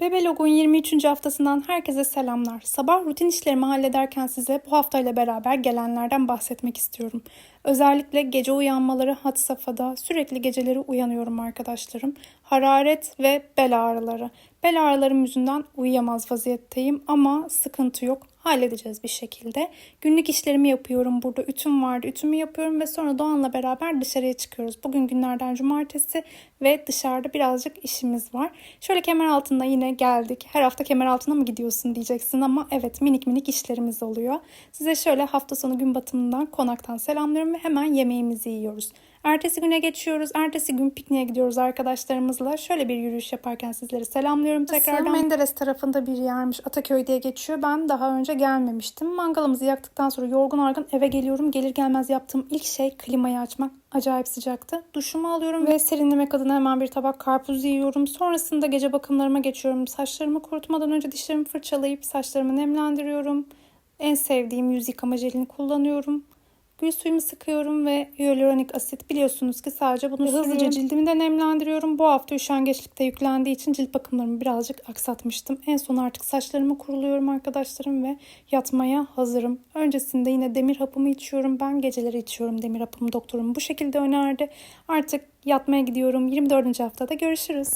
Bebelog'un 23. haftasından herkese selamlar. Sabah rutin işlerimi hallederken size bu haftayla beraber gelenlerden bahsetmek istiyorum. Özellikle gece uyanmaları had safhada sürekli geceleri uyanıyorum arkadaşlarım. Hararet ve bel ağrıları. Bel ağrılarım yüzünden uyuyamaz vaziyetteyim ama sıkıntı yok. Halledeceğiz bir şekilde. Günlük işlerimi yapıyorum. Burada ütüm vardı. Ütümü yapıyorum ve sonra Doğan'la beraber dışarıya çıkıyoruz. Bugün günlerden cumartesi ve dışarıda birazcık işimiz var. Şöyle kemer altında yine geldik. Her hafta kemer altına mı gidiyorsun diyeceksin ama evet minik minik işlerimiz oluyor. Size şöyle hafta sonu gün batımından konaktan selamlıyorum ve hemen yemeğimizi yiyoruz. Ertesi güne geçiyoruz. Ertesi gün pikniğe gidiyoruz arkadaşlarımızla. Şöyle bir yürüyüş yaparken sizleri selamlıyorum tekrardan. Menderes tarafında bir yermiş. Ataköy diye geçiyor. Ben daha önce gelmemiştim. Mangalımızı yaktıktan sonra yorgun argın eve geliyorum. Gelir gelmez yaptığım ilk şey klimayı açmak. Acayip sıcaktı. Duşumu alıyorum ve serinlemek adına hemen bir tabak karpuz yiyorum. Sonrasında gece bakımlarıma geçiyorum. Saçlarımı kurutmadan önce dişlerimi fırçalayıp saçlarımı nemlendiriyorum. En sevdiğim yüz yıkama jelini kullanıyorum. Gül suyumu sıkıyorum ve hyaluronik asit biliyorsunuz ki sadece bunu hızlıca cildimi de nemlendiriyorum. Bu hafta üşengeçlikte yüklendiği için cilt bakımlarımı birazcık aksatmıştım. En son artık saçlarımı kuruluyorum arkadaşlarım ve yatmaya hazırım. Öncesinde yine demir hapımı içiyorum. Ben geceleri içiyorum demir hapımı doktorum bu şekilde önerdi. Artık yatmaya gidiyorum. 24. haftada görüşürüz.